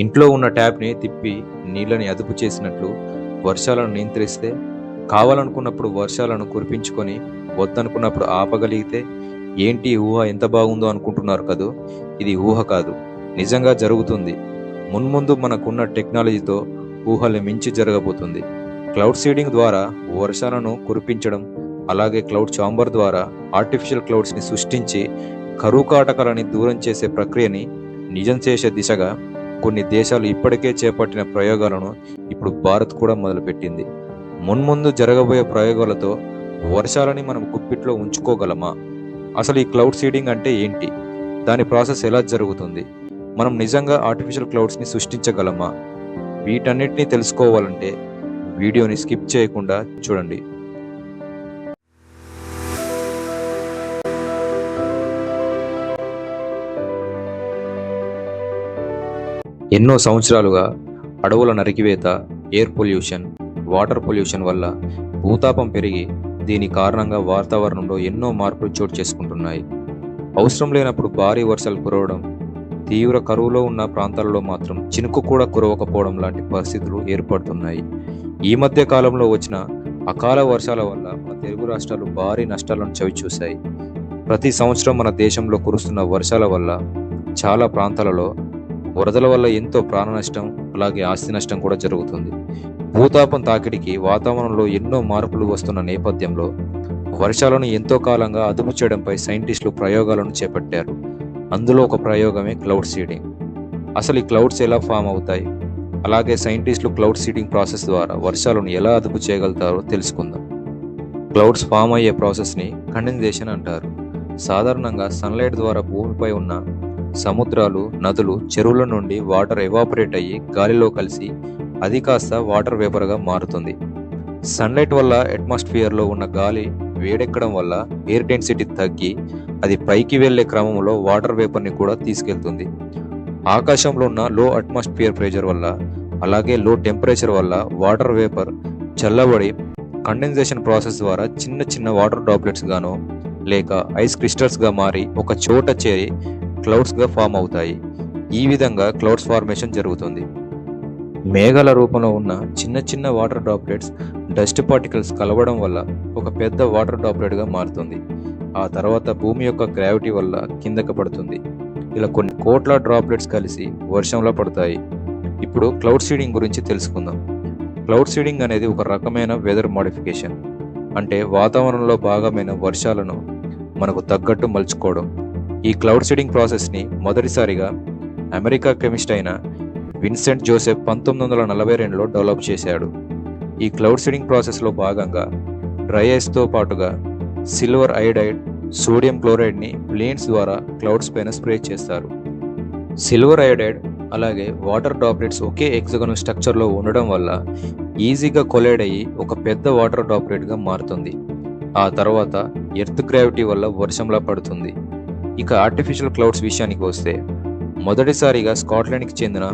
ఇంట్లో ఉన్న ట్యాప్ని తిప్పి నీళ్ళని అదుపు చేసినట్లు వర్షాలను నియంత్రిస్తే కావాలనుకున్నప్పుడు వర్షాలను కురిపించుకొని వద్దనుకున్నప్పుడు ఆపగలిగితే ఏంటి ఊహ ఎంత బాగుందో అనుకుంటున్నారు కదూ? ఇది ఊహ కాదు. నిజంగా జరుగుతుంది. మున్ముందు మనకున్న టెక్నాలజీతో ఊహలు మించి జరగబోతుంది. క్లౌడ్ సీడింగ్ ద్వారా వర్షాలను కురిపించడం అలాగే క్లౌడ్ చాంబర్ ద్వారా ఆర్టిఫిషియల్ క్లౌడ్స్ని సృష్టించి కరువు కాటకాలని దూరం చేసే ప్రక్రియని నిజం చేసే దిశగా కొన్ని దేశాలు ఇప్పటికే చేపట్టిన ప్రయోగాలను ఇప్పుడు భారత్ కూడా మొదలుపెట్టింది. మున్ముందు జరగబోయే ప్రయోగాలతో వర్షాలని మనం గుప్పిట్లో ఉంచుకోగలమా? అసలు ఈ క్లౌడ్ సీడింగ్ అంటే ఏంటి? దాని ప్రాసెస్ ఎలా జరుగుతుంది? మనం నిజంగా ఆర్టిఫిషియల్ క్లౌడ్స్ని సృష్టించగలమా? వీటన్నిటిని తెలుసుకోవాలంటే వీడియోని స్కిప్ చేయకుండా చూడండి. ఎన్నో సంవత్సరాలుగా అడవుల నరికివేత ఎయిర్ పొల్యూషన్ వాటర్ పొల్యూషన్ వల్ల భూతాపం పెరిగి దీని కారణంగా వాతావరణంలో ఎన్నో మార్పులు చోటు చేసుకుంటున్నాయి. అవసరం లేనప్పుడు భారీ వర్షాలు కురవడం తీవ్ర కరువులో ఉన్న ప్రాంతాలలో మాత్రం చినుకు కూడా కురవకపోవడం లాంటి పరిస్థితులు ఏర్పడుతున్నాయి. ఈ మధ్య కాలంలో వచ్చిన అకాల వర్షాల వల్ల మన తెలుగు రాష్ట్రాలు భారీ నష్టాలను చవిచూశాయి. ప్రతి సంవత్సరం మన దేశంలో కురుస్తున్న వర్షాల వల్ల చాలా ప్రాంతాలలో వరదల వల్ల ఎంతో ప్రాణ నష్టం అలాగే ఆస్తి నష్టం కూడా జరుగుతుంది. భూతాపం తాకిడికి వాతావరణంలో ఎన్నో మార్పులు వస్తున్న నేపథ్యంలో వర్షాలను ఎంతో కాలంగా అదుపు చేయడంపై సైంటిస్టులు ప్రయోగాలను చేపట్టారు. అందులో ఒక ప్రయోగమే క్లౌడ్ సీడింగ్. అసలు ఈ క్లౌడ్స్ ఎలా ఫామ్ అవుతాయి? అలాగే సైంటిస్టులు క్లౌడ్ సీడింగ్ ప్రాసెస్ ద్వారా వర్షాలను ఎలా అదుపు చేయగలుగుతారో తెలుసుకుందాం. క్లౌడ్స్ ఫామ్ అయ్యే ప్రాసెస్ని కండెన్సేషన్ అంటారు. సాధారణంగా సన్లైట్ ద్వారా భూమిపై ఉన్న సముద్రాలు నదులు చెరువుల నుండి వాటర్ ఎవాపరేట్ అయ్యి గాలిలో కలిసి అది కాస్త వాటర్ వేపర్గా మారుతుంది. సన్లైట్ వల్ల అట్మాస్ఫియర్లో ఉన్న గాలి వేడెక్కడం వల్ల ఎయిర్ డెన్సిటీ తగ్గి అది పైకి వెళ్ళే క్రమంలో వాటర్ వేపర్ని కూడా తీసుకెళ్తుంది. ఆకాశంలో ఉన్న లో అట్మాస్ఫియర్ ప్రెషర్ వల్ల అలాగే లో టెంపరేచర్ వల్ల వాటర్ వేపర్ చల్లబడి కండెన్సేషన్ ప్రాసెస్ ద్వారా చిన్న చిన్న వాటర్ డ్రాప్లెట్స్ గాను లేక ఐస్ క్రిస్టల్స్గా మారి ఒక చోట చేరి క్లౌడ్స్గా ఫామ్ అవుతాయి. ఈ విధంగా క్లౌడ్స్ ఫార్మేషన్ జరుగుతుంది. మేఘాల రూపంలో ఉన్న చిన్న చిన్న వాటర్ డ్రాప్లెట్స్ డస్ట్ పార్టికల్స్ కలవడం వల్ల ఒక పెద్ద వాటర్ డ్రాప్లెట్గా మారుతుంది. ఆ తర్వాత భూమి యొక్క గ్రావిటీ వల్ల కిందకి పడుతుంది. ఇలా కొన్ని కోట్ల డ్రాప్లెట్స్ కలిసి వర్షంలో పడతాయి. ఇప్పుడు క్లౌడ్ సీడింగ్ గురించి తెలుసుకుందాం. క్లౌడ్ సీడింగ్ అనేది ఒక రకమైన వెదర్ మోడిఫికేషన్. అంటే వాతావరణంలో భాగమైన వర్షాలను మనకు తగ్గట్టు మలుచుకోవడం. ఈ క్లౌడ్ సీడింగ్ ప్రాసెస్ని మొదటిసారిగా అమెరికా కెమిస్ట్ అయిన విన్సెంట్ జోసెఫ్ పంతొమ్మిది వందల నలభై రెండులో డెవలప్ చేశాడు. ఈ క్లౌడ్ సీడింగ్ ప్రాసెస్లో భాగంగా డ్రై ఐస్తో పాటుగా సిల్వర్ ఐడైడ్ సోడియం క్లోరైడ్ని ప్లేన్స్ ద్వారా క్లౌడ్స్ పైన స్ప్రే చేస్తారు. సిల్వర్ ఐడైడ్ అలాగే వాటర్ డ్రాప్లెట్స్ ఒకే ఎక్సగన్ స్ట్రక్చర్లో ఉండడం వల్ల ఈజీగా కొలైడ్ అయ్యి ఒక పెద్ద వాటర్ డ్రాప్లెట్గా మారుతుంది. ఆ తర్వాత ఎర్త్ గ్రావిటీ వల్ల వర్షంలా పడుతుంది. ఇక ఆర్టిఫిషియల్ క్లౌడ్స్ విషయానికి వస్తే మొదటిసారిగా స్కాట్లాండ్కి చెందిన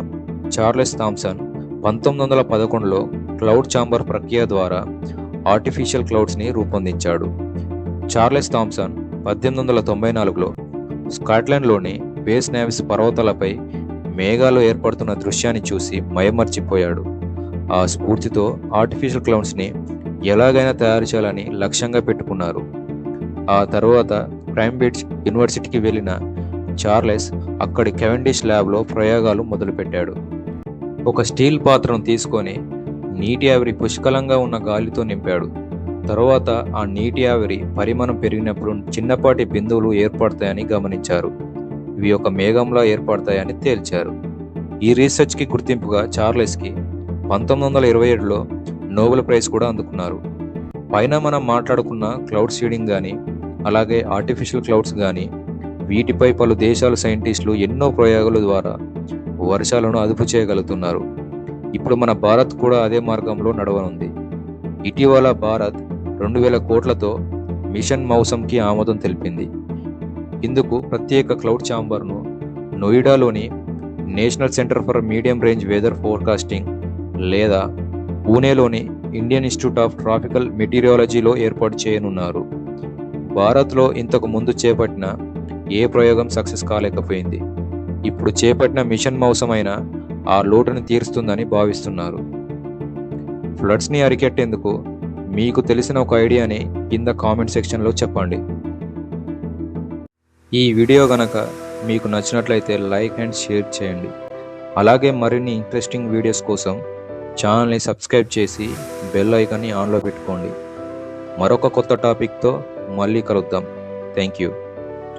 చార్లెస్ థామ్సన్ పంతొమ్మిది వందల పదకొండులో క్లౌడ్ చాంబర్ ప్రక్రియ ద్వారా ఆర్టిఫిషియల్ క్లౌడ్స్ని రూపొందించాడు. చార్లెస్ థామ్సన్ పద్దెనిమిది వందల తొంభై నాలుగులో స్కాట్లాండ్లోని బేస్ నేవిస్ పర్వతాలపై మేఘాలు ఏర్పడుతున్న దృశ్యాన్ని చూసి మయమర్చిపోయాడు. ఆ స్ఫూర్తితో ఆర్టిఫిషియల్ క్లౌడ్స్ని ఎలాగైనా తయారు చేయాలని లక్ష్యంగా పెట్టుకున్నారు. ఆ తర్వాత క్రైంబ్రిడ్జ్ యూనివర్సిటీకి వెళ్ళిన చార్లెస్ అక్కడి కెవెండిష్ ల్యాబ్లో ప్రయోగాలు మొదలుపెట్టాడు. ఒక స్టీల్ పాత్రను తీసుకొని నీటి ఆవిరి పుష్కలంగా ఉన్న గాలితో నింపాడు. తరువాత ఆ నీటి ఆవిరి పరిమాణం పెరిగినప్పుడు చిన్నపాటి బిందువులు ఏర్పడతాయని గమనించారు. ఇవి ఒక మేఘంలా ఏర్పడతాయని తేల్చారు. ఈ రీసెర్చ్కి గుర్తింపుగా చార్లెస్కి పంతొమ్మిది వందల ఇరవై ఏడులో నోబెల్ ప్రైజ్ కూడా అందుకున్నారు. పైన మనం మాట్లాడుకున్న క్లౌడ్ సీడింగ్ కానీ అలాగే ఆర్టిఫిషియల్ క్లౌడ్స్ కానీ వీటిపై పలు దేశాల సైంటిస్టులు ఎన్నో ప్రయోగాల ద్వారా వర్షాలను అదుపు చేయగలుగుతున్నారు. ఇప్పుడు మన భారత్ కూడా అదే మార్గంలో నడవనుంది. ఇటీవల భారత్ రెండు వేల కోట్లతో మిషన్ మౌసంకి ఆమోదం తెలిపింది. ఇందుకు ప్రత్యేక క్లౌడ్ ఛాంబర్ను నోయిడాలోని national centre for medium range weather forecasting లేదా పూణేలోని ఇండియన్ ఇన్స్టిట్యూట్ ఆఫ్ ట్రాఫికల్ మెటీరియాలజీలో ఏర్పాటు చేయనున్నారు. భారత్లో ఇంతకు ముందు చేపట్టిన ఏ ప్రయోగం సక్సెస్ కాలేకపోయింది. ఇప్పుడు చేపట్టిన మిషన్ మౌసం ఆ లోటుని తీరుస్తుందని భావిస్తున్నారు. ఫ్లడ్స్ని అరికెట్టేందుకు మీకు తెలిసిన ఒక ఐడియాని కింద కామెంట్ సెక్షన్లో చెప్పండి. ఈ వీడియో గనక మీకు నచ్చినట్లయితే లైక్ అండ్ షేర్ చేయండి. అలాగే మరిన్ని ఇంట్రెస్టింగ్ వీడియోస్ కోసం ఛానల్ని సబ్స్క్రైబ్ చేసి బెల్ ఐకాన్ని ఆన్లో పెట్టుకోండి. మరొక కొత్త టాపిక్తో మళ్ళీ కలుద్దాం. Thank you.